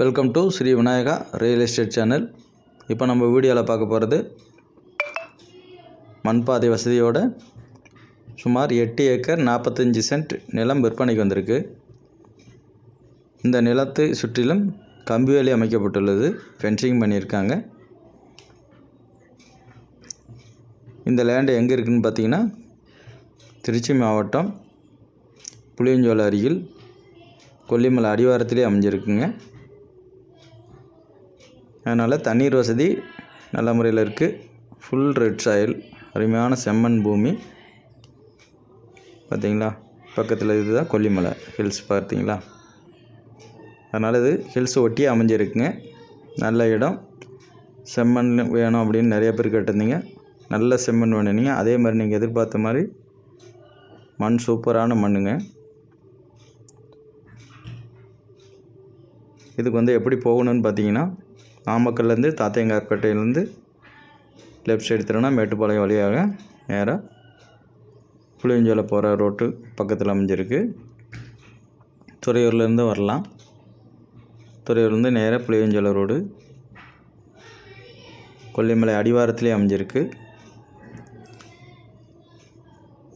Welcome to Sri Vinayaka real estate channel இப்போ நம்ம வீடியோவில் பார்க்க போகிறது மண்பாதை வசதியோட சுமார் எட்டு ஏக்கர் நாற்பத்தஞ்சு சென்ட் நிலம் விற்பனைக்கு வந்திருக்கு. இந்த நிலத்தை சுற்றிலும் கம்பி வேலி அமைக்கப்பட்டுள்ளது. ஃபென்சிங் பண்ணியிருக்காங்க. இந்த லேண்டு எங்கே இருக்குதுன்னு பார்த்தீங்கன்னா திருச்சி மாவட்டம் புளியஞ்சோலை அருகில் கொல்லிமலை அடிவாரத்திலே அமைஞ்சிருக்குங்க. அதனால் தண்ணீர் வசதி நல்ல முறையில் இருக்குது ஃபுல் ரெட் சாயில் அருமையான செம்மண் பூமி. பார்த்திங்களா பக்கத்தில் இதுதான் கொல்லிமலை ஹில்ஸ் பார்த்தீங்களா? அதனால் இது ஹில்ஸ் ஒட்டி அமைஞ்சிருக்குங்க. நல்ல இடம். செம்மண் வேணும் அப்படின்னு நிறைய பேர் கேட்டிருந்தீங்க. நல்ல செம்மண் வேணுனீங்க அதே மாதிரி நீங்கள் எதிர்பார்த்த மாதிரி மண் சூப்பரான மண்ணுங்க. இதுக்கு வந்து எப்படி போகணும்னு பார்த்தீங்கன்னா நாமக்கல்லேருந்து தாத்தையங்கார்பேட்டையிலேருந்து லெஃப்ட் சைடு திருநா மேட்டுப்பாளையம் வழியாக நேராக புளியஞ்சோலை போகிற ரோட்டு பக்கத்தில் அமைஞ்சிருக்கு. துறையூர்லேருந்து வரலாம். துறையூர்லேருந்து நேராக புளியஞ்சோலை ரோடு கொல்லிமலை அடிவாரத்திலே அமைஞ்சிருக்கு.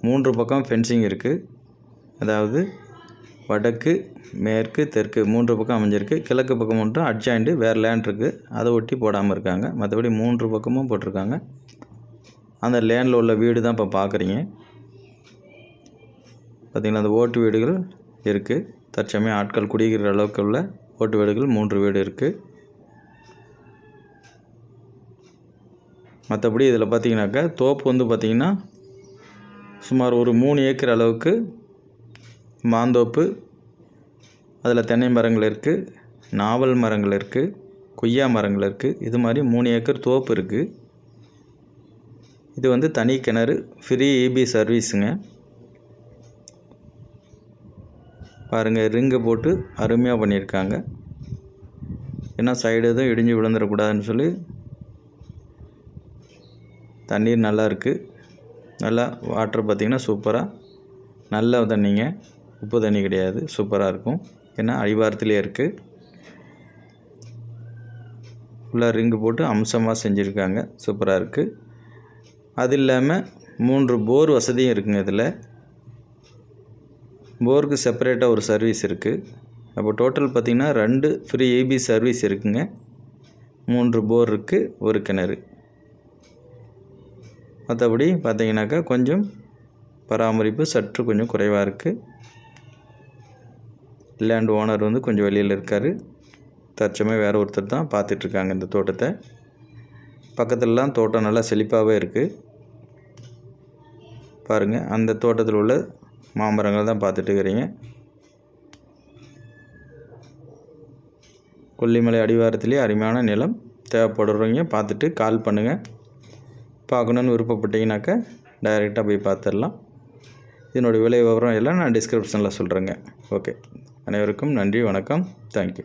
மூன்று பக்கம் ஃபென்சிங் இருக்குது அதாவது வடக்கு மேற்கு தெற்கு மூன்று பக்கம் அமைஞ்சிருக்கு. கிழக்கு பக்கம் மட்டும் அட்ஜாயிண்ட்டு வேறு லேண்ட் இருக்குது அதை ஒட்டி போடாமல் இருக்காங்க. மற்றபடி மூன்று பக்கமும் போட்டிருக்காங்க. அந்த லேண்டில் உள்ள வீடு தான் இப்போ பார்க்குறீங்க பார்த்திங்கன்னா அந்த ஓட்டு வீடுகள் இருக்குது தற்சமயம் ஆட்கள் குடியிருக்கிற அளவுக்கு உள்ள ஓட்டு வீடுகள் மூன்று வீடு இருக்குது மற்றபடி இதில் பார்த்திங்கனாக்கா தோப்பு வந்து பார்த்திங்கன்னா சுமார் ஒரு மூணு ஏக்கர் அளவுக்கு மாந்தோப்பு அதில் தென்னை மரங்கள் இருக்குது நாவல் மரங்கள் இருக்குது கொய்யா மரங்கள் இருக்குது இது மாதிரி மூணு ஏக்கர் தோப்பு இருக்குது இது வந்து தனி கிணறு ஃப்ரீ இபி சர்வீஸுங்க பாருங்கள் ரிங்கை போட்டு அருமையாக பண்ணியிருக்காங்க. ஏன்னா சைடு எதுவும் இடிஞ்சு விழுந்துடக்கூடாதுன்னு சொல்லி தண்ணீர் நல்லா இருக்குது நல்லா வாட்டர் பார்த்திங்கன்னா சூப்பராக நல்ல தண்ணிங்க. உப்பு தண்ணி கிடையாது சூப்பராக இருக்கும். ஏன்னா அடிவாரத்திலே இருக்குது ஃபுல்லாக ரிங்கு போட்டு அம்சமாக செஞ்சுருக்காங்க. சூப்பராக இருக்குது அது இல்லாமல் மூன்று போர் வசதியும் இருக்குங்க இதில். போருக்கு செப்பரேட்டாக ஒரு சர்வீஸ் இருக்குது அப்போ டோட்டல் பார்த்திங்கன்னா ரெண்டு ஃப்ரீ ஏபி சர்வீஸ் இருக்குங்க. மூன்று போர் இருக்குது ஒரு கிணறு. மற்றபடி பார்த்தீங்கன்னாக்கா கொஞ்சம் பராமரிப்பு சற்று கொஞ்சம் குறைவாக இருக்குது லேண்ட் ஓனர் வந்து கொஞ்சம் வெளியில் இருக்கார். தற்சமயம் வேறு ஒருத்தர் தான் பார்த்துட்ருக்காங்க இந்த தோட்டத்தை. பக்கத்துலலாம் தோட்டம் நல்லா செழிப்பாகவே இருக்குது பாருங்கள் அந்த தோட்டத்தில் உள்ள மாமரங்கள் தான் பார்த்துட்டு இருக்கிறீங்க. கொல்லிமலை அடிவாரத்திலே அருமையான நிலம் தேவைப்படுறவங்க பார்த்துட்டு கால் பண்ணுங்கள் பார்க்கணுன்னு விருப்பப்பட்டீங்கன்னாக்கா டைரெக்டாக போய் பார்த்துடலாம். இதனுடைய விலை விவரம் எல்லாம் நான் டிஸ்கிரிப்ஷனில் சொல்கிறேங்க ஓகே அனைவருக்கும் நன்றி வணக்கம். தேங்க்யூ